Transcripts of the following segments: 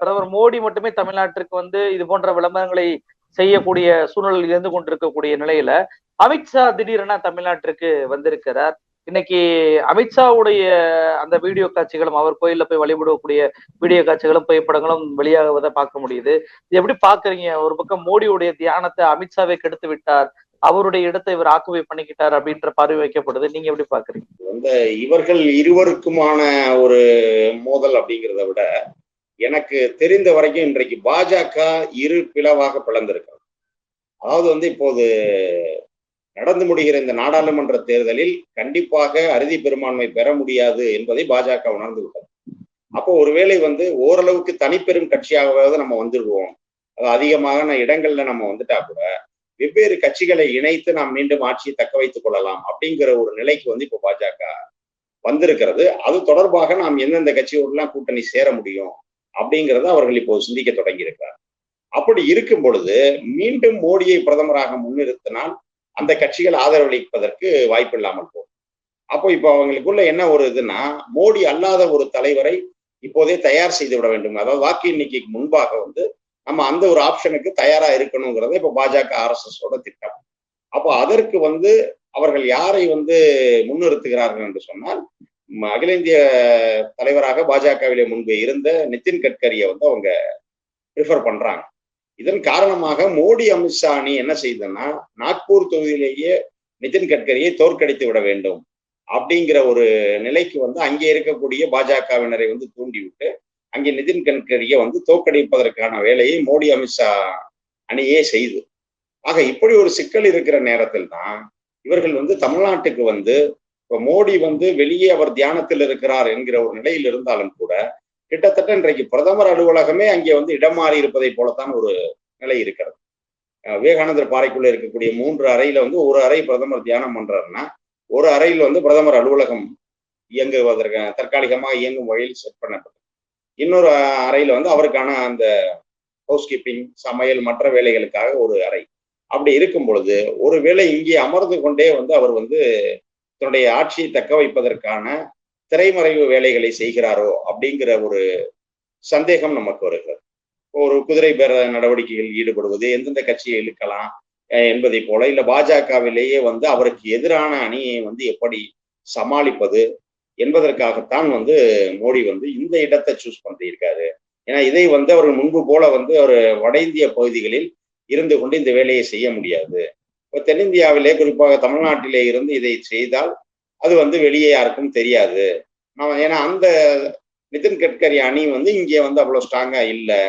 பிரதமர் மோடி மட்டுமே தமிழ்நாட்டிற்கு வந்து இது போன்ற விளம்பரங்களை செய்யக்கூடிய சூழ்நிலையில் இருந்து கொண்டிருக்கக்கூடிய நிலையில அமித்ஷா திடீரென தமிழ்நாட்டிற்கு வந்திருக்கிறார். இன்னைக்கு அமித்ஷாவுடைய அந்த வீடியோ காட்சிகளும் அவர் கோயில்ல போய் வழிபடக்கூடிய வீடியோ காட்சிகளும் புகைப்படங்களும் வெளியாகுவதை பார்க்க முடியுது. இது எப்படி பாக்குறீங்க ஒரு பக்கம் மோடியுடைய தியானத்தை அமித்ஷாவே கெடுத்து விட்டார். அவருடைய இடத்தை இவர் ஆக்குவை பண்ணிக்கிட்டார் அப்படின்ற பார்வை வைக்கப்படுது. நீங்க எப்படி பாக்குறீங்க இந்த இவர்கள் இருவருக்குமான ஒரு மோதல் அப்படிங்கிறத விட எனக்கு தெரிந்த வரைக்கும் இன்றைக்கு பாஜக இரு பிளவாக பிளந்திருக்கிறது. அதாவது வந்து இப்போது நடந்து முடிகிற இந்த நாடாளுமன்ற தேர்தலில் கண்டிப்பாக அறுதி பெரும்பான்மை பெற முடியாது என்பதை பாஜக உணர்ந்து விட்டது. அப்போ ஒருவேளை வந்து ஓரளவுக்கு தனிப்பெரும் கட்சியாகவாவது நம்ம வந்துடுவோம் அது அதிகமான இடங்கள்ல நம்ம வந்துட்டா கூட வெவ்வேறு கட்சிகளை இணைத்து நாம் மீண்டும் ஆட்சியை தக்க வைத்துக் கொள்ளலாம் அப்படிங்கிற ஒரு நிலைக்கு வந்து இப்போ பாஜக வந்திருக்கிறது. அது தொடர்பாக நாம் எந்தெந்த கட்சியோடலாம் கூட்டணி சேர முடியும்? அப்படிங்கிறத அவர்கள் இப்போ சிந்திக்க தொடங்கியிருக்கிறார். அப்படி இருக்கும் பொழுது மீண்டும் மோடியை பிரதமராக முன்னிறுத்தினால் அந்த கட்சிகள் ஆதரவளிப்பதற்கு வாய்ப்பு இல்லாமல் போகும். அப்போ இப்போ அவங்களுக்குள்ள என்ன ஒரு இதுன்னா மோடி அல்லாத ஒரு தலைவரை இப்போதே தயார் செய்து விட வேண்டும். அதாவது வாக்கு எண்ணிக்கைக்கு முன்பாக வந்து நம்ம அந்த ஒரு ஆப்ஷனுக்கு தயாரா இருக்கணுங்கிறத இப்ப பாஜக ஆர்எஸ்எஸோட திட்டம். அப்போ அதற்கு வந்து அவர்கள் யாரை வந்து முன்னிறுத்துகிறார்கள் என்று சொன்னால் அகில இந்திய தலைவராக பாஜகவிலே முன்பு இருந்த நிதின் கட்கரியை வந்து அவங்க ப்ரிஃபர் பண்றாங்க. இதன் காரணமாக மோடி அமித்ஷா அணி என்ன செய்ததுன்னா நாக்பூர் தொகுதியிலேயே நிதின் கட்கரியை தோற்கடித்து விட வேண்டும் அப்படிங்கிற ஒரு நிலைக்கு வந்து அங்கே இருக்கக்கூடிய பாஜகவினரை வந்து தூண்டிவிட்டு அங்கே நிதின் கட்கரியை வந்து தோற்கடிப்பதற்கான வேலையை மோடி அமித்ஷா அணியே செய்து. ஆக இப்படி ஒரு சிக்கல் இருக்கிற நேரத்தில் தான் இவர்கள் வந்து தமிழ்நாட்டுக்கு வந்து இப்போ மோடி வந்து வெளியே அவர் தியானத்தில் இருக்கிறார் என்கிற ஒரு நிலையில் இருந்தாலும் கூட கிட்டத்தட்ட இன்றைக்கு பிரதமர் அலுவலகமே அங்கே வந்து இடம் மாறி இருப்பதை போலத்தான் ஒரு நிலை இருக்கிறது. விவேகானந்தர் பாறைக்குள்ள இருக்கக்கூடிய மூன்று அறையில வந்து ஒரு அறை பிரதமர் தியானம் பண்றாருன்னா ஒரு அறையில் வந்து பிரதமர் அலுவலகம் இயங்குவதற்கு தற்காலிகமாக இயங்கும் வழியில் செட் பண்ணப்பட்டது. இன்னொரு அறையில வந்து அவருக்கான அந்த ஹவுஸ் கீப்பிங் சமையல் மற்ற வேலைகளுக்காக ஒரு அறை. அப்படி இருக்கும் பொழுது ஒரு வேளை இங்கே அமர்ந்து கொண்டே வந்து அவர் வந்து தன்னுடைய ஆட்சியை தக்க வைப்பதற்கான திரைமறைவு வேலைகளை செய்கிறாரோ அப்படிங்கிற ஒரு சந்தேகம் நமக்கு வருகிறது. ஒரு குதிரை பேர நடவடிக்கையில் ஈடுபடுவது எந்தெந்த கட்சியை இழுக்கலாம் என்பதை போல இல்ல பாஜகவிலேயே வந்து அவருக்கு எதிரான அணியை வந்து எப்படி சமாளிப்பது என்பதற்காகத்தான் வந்து மோடி வந்து இந்த இடத்தை சூஸ் பண்ணியிருக்காரு. ஏன்னா இதை வந்து அவர் முன்பு போல வந்து ஒரு வட இந்திய பகுதிகளில் இருந்து கொண்டு இந்த வேலையை செய்ய முடியாது. தென்னிந்தியாவிலே குறிப்பாக தமிழ்நாட்டிலே இருந்து இதை செய்தால் அது வந்து வெளியே யாருக்கும் தெரியாது. நம்ம ஏன்னா அந்த நிதின் கட்கரி அணி வந்து இங்கே வந்து அவ்வளோ ஸ்ட்ராங்காக இல்லை.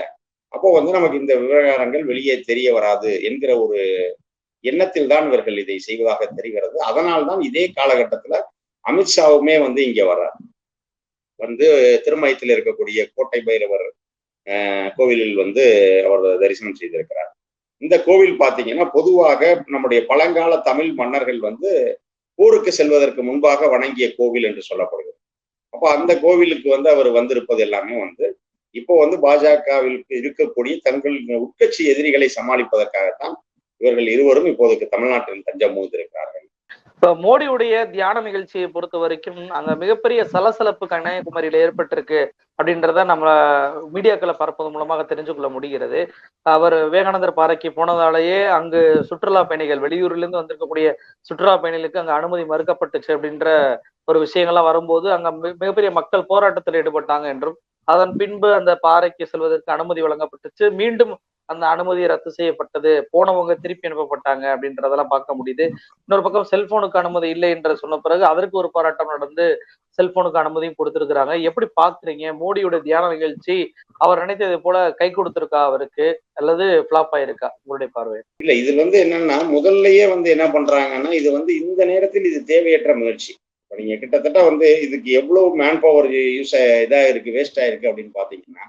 அப்போ வந்து நமக்கு இந்த விவகாரங்கள் வெளியே தெரிய வராது என்கிற ஒரு எண்ணத்தில் தான் இவர்கள் இதை செய்வதாக தெரிகிறது. அதனால் தான் இதே காலகட்டத்துல அமித்ஷாவுமே வந்து இங்கே வர்றார். வந்து திருமயத்தில் இருக்கக்கூடிய கோட்டை பைரவர் கோவிலில் வந்து அவர் தரிசனம் செய்திருக்கிறார். இந்த கோவில் பார்த்தீங்கன்னா பொதுவாக நம்முடைய பழங்கால தமிழ் மன்னர்கள் வந்து ஊருக்கு செல்வதற்கு முன்பாக வணங்கிய கோவில் என்று சொல்லப்படுகிறது. அப்போ அந்த கோவிலுக்கு வந்து அவர் வந்திருப்பது எல்லாமே வந்து இப்போ வந்து பாஜகவிற்கு இருக்கக்கூடிய தங்கள் உட்கட்சி எதிரிகளை சமாளிப்பதற்காகத்தான் இவர்கள் இருவரும் இப்போதைக்கு தமிழ்நாட்டில் தஞ்சம் மூந்திருக்கிறார்கள் இப்ப மோடியுடைய தியான நிகழ்ச்சியை பொறுத்த வரைக்கும் அங்க மிகப்பெரிய சலசலப்பு கன்னியாகுமரியில ஏற்பட்டிருக்கு அப்படின்றத நம்ம மீடியாக்களை பரப்பது மூலமாக தெரிஞ்சு கொள்ள முடிகிறது. அவர் விவேகானந்தர் பாறைக்கு போனதாலேயே அங்கு சுற்றுலா பயணிகள் வெளியூரிலிருந்து வந்திருக்கக்கூடிய சுற்றுலா பயணிகளுக்கு அங்க அனுமதி மறுக்கப்பட்டுச்சு அப்படின்ற ஒரு விஷயங்கள்லாம் வரும்போது அங்க மிகப்பெரிய மக்கள் போராட்டத்தில் ஈடுபட்டாங்க என்றும் அதன் பின்பு அந்த பாறைக்கு செல்வதற்கு அனுமதி வழங்கப்பட்டுச்சு. மீண்டும் அந்த அனுமதி ரத்து செய்யப்பட்டது. போனவங்க திருப்பி அனுப்பப்பட்டாங்க அப்படின்றதெல்லாம் பார்க்க முடியுது. இன்னொரு பக்கம் செல்போனுக்கு அனுமதி இல்லை என்று சொன்ன பிறகு அதற்கு ஒரு போராட்டம் நடந்து செல்போனுக்கு அனுமதியும் கொடுத்திருக்கிறாங்க. எப்படி பாக்குறீங்க மோடியோட தியான நிகழ்ச்சி அவர் நினைத்தது போல கை கொடுத்திருக்கா அவருக்கு? அல்லது பிளாப் ஆயிருக்கா? உங்களுடைய பார்வை. இல்ல இதுல வந்து என்னன்னா முதல்லயே வந்து என்ன பண்றாங்கன்னா இது வந்து இந்த நேரத்தில் இது தேவையற்ற முயற்சி. இப்போ நீங்க கிட்டத்தட்ட வந்து இதுக்கு எவ்வளவு மேன் பவர் யூஸ் இதா இருக்கு வேஸ்ட் ஆயிருக்கு அப்படின்னு பாத்தீங்கன்னா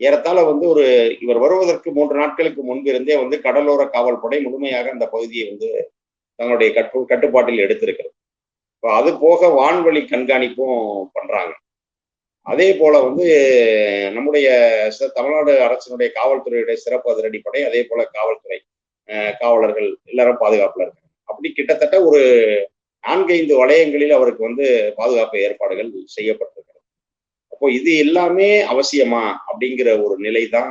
ஏறத்தாழ வந்து ஒரு இவர் வருவதற்கு மூன்று நாட்களுக்கு முன்பிருந்தே வந்து கடலோர காவல்படை முழுமையாக அந்த பகுதியை வந்து தங்களுடைய கட்டு கட்டுப்பாட்டில் எடுத்திருக்கிறது. இப்போ அது போக வான்வழி கண்காணிப்பும் பண்றாங்க. அதே போல வந்து நம்முடைய தமிழ்நாடு அரசினுடைய காவல்துறையுடைய சிறப்பு அதிரடிப்படை அதே போல காவல்துறை காவலர்கள் எல்லாரும் பாதுகாப்புல இருக்காங்க. அப்படி கிட்டத்தட்ட ஒரு நான்கைந்து வளையங்களில் அவருக்கு வந்து பாதுகாப்பு ஏற்பாடுகள் செய்யப்பட்டிருக்கு. அப்போ இது எல்லாமே அவசியமா அப்படிங்கிற ஒரு நிலை தான்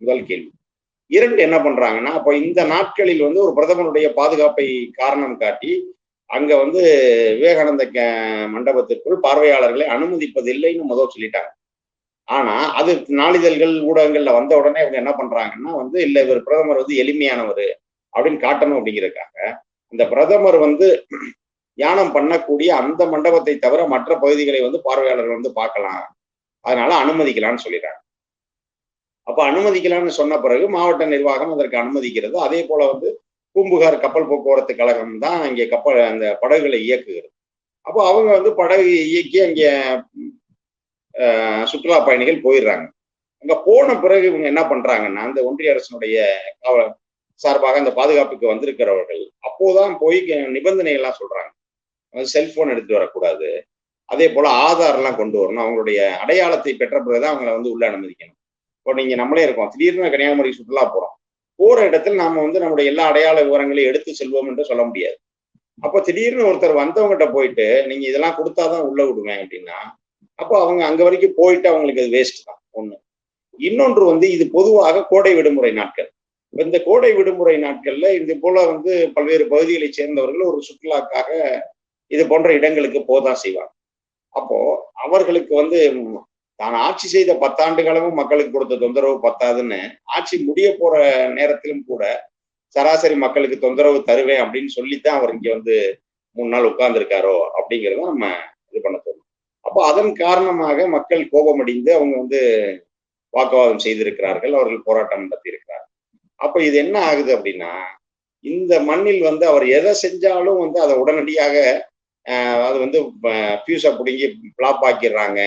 முதல் கேள்வி. இரண்டு என்ன பண்றாங்கன்னா அப்போ இந்த நாட்களில் வந்து ஒரு பிரதமருடைய பாதுகாப்பை காரணம் காட்டி அங்க வந்து விவேகானந்த க- மண்டபத்திற்குள் பார்வையாளர்களை அனுமதிப்பதில்லைன்னு முதல் சொல்லிட்டாங்க. ஆனா அது நாளிதழ்கள் ஊடகங்கள்ல வந்த உடனே இவங்க என்ன பண்றாங்கன்னா வந்து இல்ல இவர் பிரதமர் வந்து எளிமையானவர் அப்படின்னு காட்டணும் அப்படிங்கிறதுக்காக இந்த பிரதமர் வந்து தியானம் பண்ணக்கூடிய அந்த மண்டபத்தை தவிர மற்ற பகுதிகளை வந்து பார்வையாளர்கள் வந்து பார்க்கலாம். அதனால அனுமதிக்கலாம்னு சொல்லிடுறாங்க அப்ப அனுமதிக்கலாம்னு சொன்ன பிறகு மாவட்ட நிர்வாகம் அதற்கு அனுமதிக்கிறது. அதே போல வந்து பூம்புகார் கப்பல் போக்குவரத்து கழகம் தான் இங்கே கப்பல் அந்த படகுகளை இயக்குகிறது. அப்போ அவங்க வந்து படகு இயக்கி அங்கே சுற்றுலா பயணிகள் போயிடுறாங்க. அங்க போன பிறகு இவங்க என்ன பண்றாங்கன்னா அந்த ஒன்றிய அரசினுடைய காவல் சார்பாக அந்த பாதுகாப்புக்கு வந்திருக்கிறவர்கள் அப்போதான் போய் நிபந்தனை எல்லாம் சொல்றாங்க செல்போன் எடுத்துட்டு வரக்கூடாது. அதே போல ஆதாரெல்லாம் கொண்டு வரணும். அவங்களுடைய அடையாளத்தை பெற்ற பிறகுதான் அவங்களை வந்து உள்ள அனுமதிக்கணும். இப்போ நீங்க நம்மளே இருக்கோம். திடீர்னு கன்னியாகுமரி சுற்றுலா போறோம். போற இடத்துல நாம வந்து நம்முடைய எல்லா அடையாள விவரங்களையும் எடுத்து செல்வோம் என்று சொல்ல முடியாது. அப்போ திடீர்னு ஒருத்தர் வந்தவங்ககிட்ட போயிட்டு நீங்க இதெல்லாம் கொடுத்தாதான் உள்ள விடுவேன் அப்படின்னா அப்போ அவங்க அங்க வரைக்கும் போயிட்டு அவங்களுக்கு அது வேஸ்ட் தான். ஒண்ணு. இன்னொன்று வந்து இது பொதுவாக கோடை விடுமுறை நாட்கள். இந்த கோடை விடுமுறை நாட்கள்ல இது போல வந்து பல்வேறு பகுதிகளை சேர்ந்தவர்கள் ஒரு சுற்றுலாக்காக இது போன்ற இடங்களுக்கு போதான் செய்வாங்க. அப்போ அவர்களுக்கு வந்து தான் ஆட்சி செய்த பத்தாண்டுகளவும் மக்களுக்கு கொடுத்த தொந்தரவு பத்தாதுன்னு ஆட்சி முடிய போற நேரத்திலும் கூட சராசரி மக்களுக்கு தொந்தரவு தருவேன் அப்படின்னு சொல்லித்தான் அவர் இங்க வந்து மூணு நாள் உட்கார்ந்துருக்காரோ அப்படிங்கிறத நம்ம இது பண்ண தோணும். அப்போ அதன் காரணமாக மக்கள் கோபமடைந்து அவங்க வந்து வாக்குவாதம் செய்திருக்கிறார்கள் அவர்கள் போராட்டம் நடத்தி இருக்கிறார்கள் அப்ப இது என்ன ஆகுது அப்படின்னா இந்த மண்ணில் வந்து அவர் எதை செஞ்சாலும் வந்து அதை உடனடியாக அது வந்து ஃபியூஸை பிடுங்கி பிளாப் ஆக்கிடுறாங்க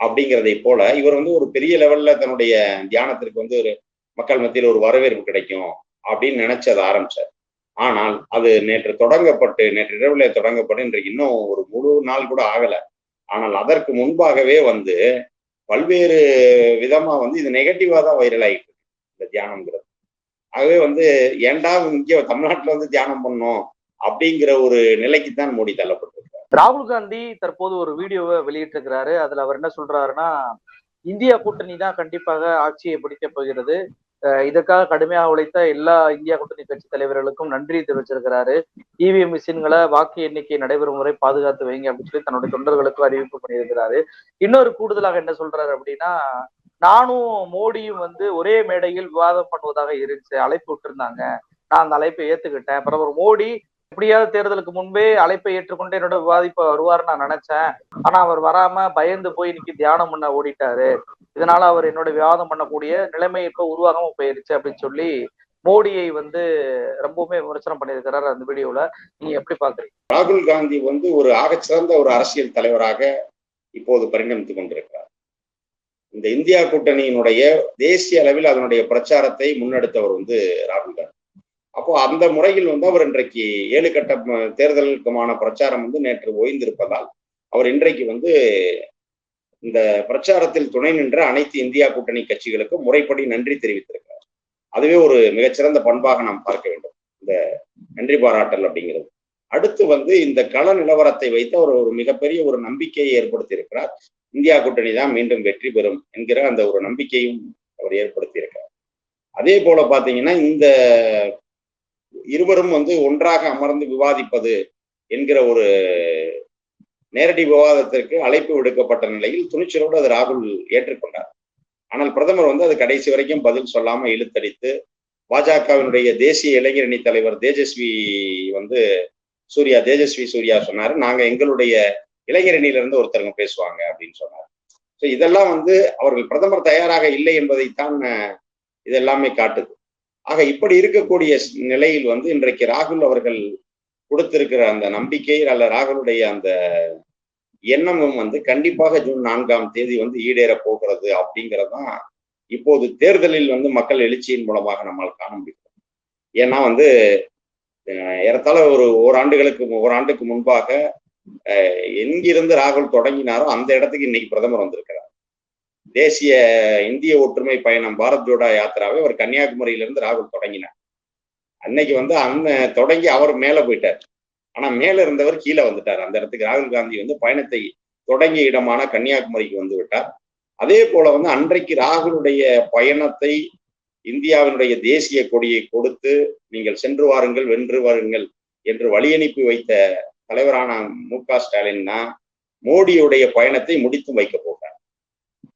அப்படிங்கிறதை போல இவர் வந்து ஒரு பெரிய லெவல்ல தன்னுடைய தியானத்திற்கு வந்து ஒரு மக்கள் மத்தியில் ஒரு வரவேற்பு கிடைக்கும் அப்படின்னு நினைச்சது ஆரம்பிச்சார். ஆனால் அது நேற்று தொடங்கப்பட்டு நேற்று இரவுல தொடங்கப்பட்டு இன்றைக்கு இன்னும் ஒரு முழு நாள் கூட ஆகல. ஆனால் அதற்கு முன்பாகவே வந்து பல்வேறு விதமா வந்து இது நெகட்டிவா தான் வைரல் ஆகிட்டு இருக்கு இந்த தியானம்ங்கிறது. ஆகவே வந்து ஏன்டா இங்கே தமிழ்நாட்டில் வந்து தியானம் பண்ணோம் அப்படிங்கிற ஒரு நிலைக்கு தான் மோடி தள்ளப்படும் ராகுல் காந்தி தற்போது ஒரு வீடியோவை வெளியிட்டிருக்கிறாரு. அதுல அவர் என்ன சொல்றாருன்னா இந்தியா கூட்டணி தான் கண்டிப்பாக ஆட்சியை பிடிக்க போகிறது. இதற்காக கடுமையாக உழைத்த எல்லா இந்தியா கூட்டணி கட்சி தலைவர்களுக்கும் நன்றி தெரிவிச்சிருக்கிறாரு. இவிஎம் மிஷின்களை வாக்கு எண்ணிக்கை நடைபெறும் முறை பாதுகாத்து வைங்க அப்படின்னு சொல்லி தன்னுடைய தொண்டர்களுக்கு அறிவிப்பு பண்ணியிருக்கிறாரு. இன்னொரு கூடுதலாக என்ன சொல்றாரு அப்படின்னா நானும் மோடியும் வந்து ஒரே மேடையில் விவாதம் பண்ணுவதாக இருந்துச்சு. அழைப்பு விட்டுருந்தாங்க. நான் அந்த அழைப்பை ஏத்துக்கிட்டேன். பிரதமர் மோடி எப்படியாவது தேர்தலுக்கு முன்பே அழைப்பை ஏற்றுக்கொண்டு என்னோட விவாதிப்ப வருவார் நான் நினைச்சேன். ஆனா அவர் வராம பயந்து போய் இன்னைக்கு தியானம் பண்ண ஓடிட்டாரு. இதனால அவர் என்னோட விவாதம் பண்ணக்கூடிய நிலைமை இப்ப உருவாகாம போயிருச்சு அப்படின்னு சொல்லி மோடியை வந்து ரொம்பவுமே விமர்சனம் பண்ணியிருக்கிறாரு அந்த வீடியோல. நீங்க எப்படி பாக்குறீங்க? ராகுல் காந்தி வந்து ஒரு ஆகச்சிறந்த ஒரு அரசியல் தலைவராக இப்போது பரிணமித்துக் கொண்டிருக்கிறார். இந்த இந்தியா கூட்டணியினுடைய தேசிய அளவில் அதனுடைய பிரச்சாரத்தை முன்னெடுத்தவர் வந்து ராகுல் காந்தி. அப்போ அந்த முறையில் வந்து அவர் இன்றைக்கு ஏழு கட்ட தேர்தலுக்குமான பிரச்சாரம் வந்து நேற்று ஓய்ந்திருப்பதால் அவர் இன்றைக்கு வந்து இந்த பிரச்சாரத்தில் துணை நின்ற அனைத்து இந்தியா கூட்டணி கட்சிகளுக்கும் முறைப்படி நன்றி தெரிவித்திருக்கிறார். அதுவே ஒரு மிகச்சிறந்த பண்பாக நாம் பார்க்க வேண்டும். இந்த நன்றி பாராட்டல் அப்படிங்கிறது. அடுத்து வந்து இந்த கள நிலவரத்தை வைத்து அவர் ஒரு மிகப்பெரிய ஒரு நம்பிக்கையை ஏற்படுத்தி இருக்கிறார் இந்தியா கூட்டணி தான் மீண்டும் வெற்றி பெறும் என்கிற அந்த ஒரு நம்பிக்கையும் அவர் ஏற்படுத்தி இருக்கிறார் அதே போல பாத்தீங்கன்னா இந்த இருவரும் வந்து ஒன்றாக அமர்ந்து விவாதிப்பது என்கிற ஒரு நேரடி விவாதத்திற்கு அழைப்பு விடுக்கப்பட்ட நிலையில் துணிச்சலோடு அது ராகுல் ஏற்றுக்கொண்டார். ஆனால் பிரதமர் வந்து அது கடைசி வரைக்கும் பதில் சொல்லாம இழுத்தடித்து பாஜகவினுடைய தேசிய இளைஞரணி தலைவர் தேஜஸ்வி வந்து சூர்யா தேஜஸ்வி சூர்யா சொன்னாரு நாங்க எங்களுடைய இளைஞரணியில இருந்து ஒருத்தருங்க பேசுவாங்க அப்படின்னு சொன்னார். ஸோ இதெல்லாம் வந்து அவர்கள் பிரதமர் தயாராக இல்லை என்பதைத்தான் இதெல்லாமே காட்டுது. ஆக இப்படி இருக்கக்கூடிய நிலையில் வந்து இன்றைக்கு ராகுல் அவர்கள் கொடுத்திருக்கிற அந்த நம்பிக்கை அல்ல ராகுலுடைய அந்த எண்ணமும் வந்து கண்டிப்பாக ஜூன் நான்காம் தேதி வந்து ஈடேற போகிறது அப்படிங்கிறதான் இப்போது தேர்தலில் வந்து மக்கள் எழுச்சியின் மூலமாக நம்மால் காண முடியும் ஏன்னா வந்து ஏறத்தாழ ஒரு ஓராண்டுகளுக்கு ஓராண்டுக்கு முன்பாக எங்கிருந்து ராகுல் தொடங்கினாரோ அந்த இடத்துக்கு இன்னைக்கு பிரதமர் வந்திருக்கிறார். தேசிய இந்திய ஒற்றுமை பயணம் பாரத் ஜோடா யாத்திராவை அவர் கன்னியாகுமரியிலிருந்து ராகுல் தொடங்கினார். அன்னைக்கு வந்து அந்த தொடங்கி அவர் மேல போயிட்டார். ஆனா மேல இருந்தவர் கீழே வந்துட்டார். அந்த இடத்துக்கு ராகுல் காந்தி வந்து பயணத்தை தொடங்கிய இடமான கன்னியாகுமரிக்கு வந்து விட்டார். அதே போல வந்து அன்றைக்கு ராகுலுடைய பயணத்தை இந்தியாவினுடைய தேசிய கொடியை கொடுத்து நீங்கள் சென்று வாருங்கள் வென்று வாருங்கள் என்று வழியனுப்பி வைத்த தலைவரான மு க ஸ்டாலின் தான் மோடியுடைய பயணத்தை முடித்தும் வைக்க போகிறார்.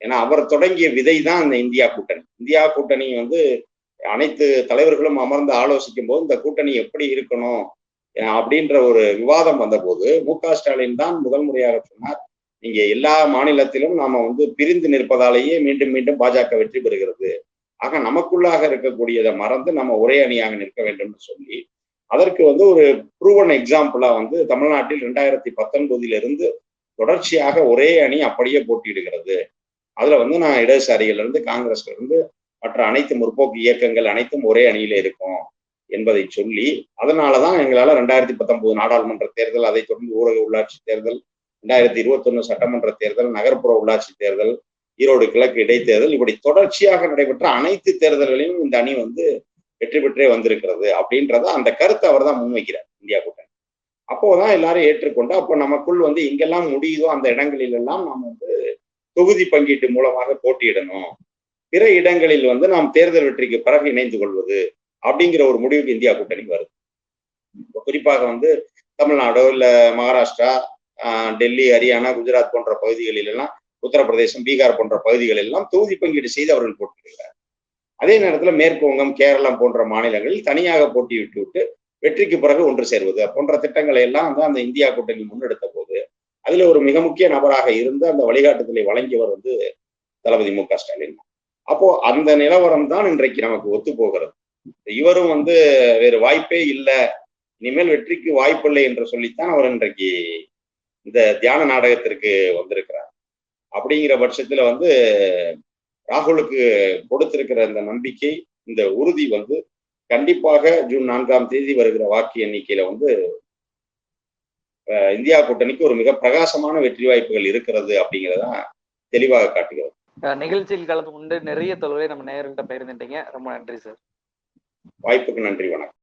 ஏன்னா அவர் தொடங்கிய விதை தான் அந்த இந்தியா கூட்டணி. இந்தியா கூட்டணி வந்து அனைத்து தலைவர்களும் அமர்ந்து ஆலோசிக்கும் போது இந்த கூட்டணி எப்படி இருக்கணும் அப்படின்ற ஒரு விவாதம் வந்தபோது மு க ஸ்டாலின் தான் முதல் முறையாக சொன்னார் நீங்க எல்லா மாநிலத்திலும் நாம வந்து பிரிந்து நிற்பதாலேயே மீண்டும் மீண்டும் பாஜக வெற்றி பெறுகிறது. ஆக நமக்குள்ளாக இருக்கக்கூடியதை மறந்து நம்ம ஒரே அணியாக நிற்க வேண்டும்னு சொல்லி அதற்கு வந்து ஒரு ப்ரூவன் எக்ஸாம்பிளா வந்து தமிழ்நாட்டில் ரெண்டாயிரத்தி பத்தொன்பதிலிருந்து தொடர்ச்சியாக ஒரே அணி அப்படியே போட்டியிடுகிறது. அதுல வந்து நான் இடதுசாரிகள் இருந்து காங்கிரஸ்ல இருந்து மற்ற அனைத்து முற்போக்கு இயக்கங்கள் அனைத்தும் ஒரே அணியில இருக்கும் என்பதை சொல்லி அதனாலதான் எங்களால ரெண்டாயிரத்தி பத்தொன்பது நாடாளுமன்ற தேர்தல் அதை தொடர்ந்து ஊரக உள்ளாட்சி தேர்தல் ரெண்டாயிரத்தி இருபத்தொன்னு சட்டமன்ற தேர்தல் நகர்ப்புற உள்ளாட்சி தேர்தல் ஈரோடு கிழக்கு இடைத்தேர்தல் இப்படி தொடர்ச்சியாக நடைபெற்ற அனைத்து தேர்தல்களிலும் இந்த அணி வந்து வெற்றி பெற்றே வந்திருக்கிறது அப்படின்றத அந்த கருத்தை அவர் தான் முன்வைக்கிறார் இந்தியா கூட்டணி. அப்போதான் எல்லாரும் ஏற்றுக்கொண்டு அப்போ நமக்குள் வந்து எங்கெல்லாம் முடியுதோ அந்த இடங்களில் எல்லாம் நாம் வந்து தொகுதி பங்கீட்டு மூலமாக போட்டியிடணும். பிற இடங்களில் வந்து நாம் தேர்தல் வெற்றிக்கு பிறகு இணைந்து கொள்வது அப்படிங்கிற ஒரு முடிவுக்கு இந்தியா கூட்டணி வருது. குறிப்பாக வந்து தமிழ்நாடோ இல்ல மகாராஷ்டிரா ஆஹ் டெல்லி ஹரியானா குஜராத் போன்ற பகுதிகளில் எல்லாம் உத்தரப்பிரதேசம் பீகார் போன்ற பகுதிகளில் எல்லாம் தொகுதி பங்கீடு செய்து அவர்கள் போட்டியிடுகிறார். அதே நேரத்தில் மேற்குவங்கம் கேரளம் போன்ற மாநிலங்களில் தனியாக போட்டியிட்டு விட்டு வெற்றிக்கு பிறகு ஒன்று சேர்வது போன்ற திட்டங்களை எல்லாம் வந்து அந்த இந்தியா கூட்டணி முன்னெடுத்த போது அதுல ஒரு மிக முக்கிய நபராக இருந்து அந்த வழிகாட்டுதலை வழங்கியவர் வந்து தளபதி மு க ஸ்டாலின். அப்போ அந்த நிலவரம் தான் இன்றைக்கு நமக்கு ஒத்து போகிறது இவரும் வந்து வேறு வாய்ப்பே இல்லை. இனிமேல் வெற்றிக்கு வாய்ப்பில்லை என்று சொல்லித்தான் அவர் இன்றைக்கு இந்த தியான நாடகத்திற்கு வந்திருக்கிறார். அப்படிங்கிற பட்சத்துல வந்து ராகுலுக்கு கொடுத்திருக்கிற இந்த நம்பிக்கை இந்த உறுதி வந்து கண்டிப்பாக ஜூன் நான்காம் தேதி வருகிற வாக்கு எண்ணிக்கையில வந்து இந்தியா கூட்டணிக்கு ஒரு மிக பிரகாசமான வெற்றி வாய்ப்புகள் இருக்கிறது அப்படிங்கிறதா தெளிவாக காட்டுகிறது. நிகழ்ச்சியில் கலந்து கொண்டு நிறைய தொழிலை நம்ம நேரிட்ட பகிர்ந்துட்டீங்க. ரொம்ப நன்றி சார். வாய்ப்புக்கு நன்றி வணக்கம்.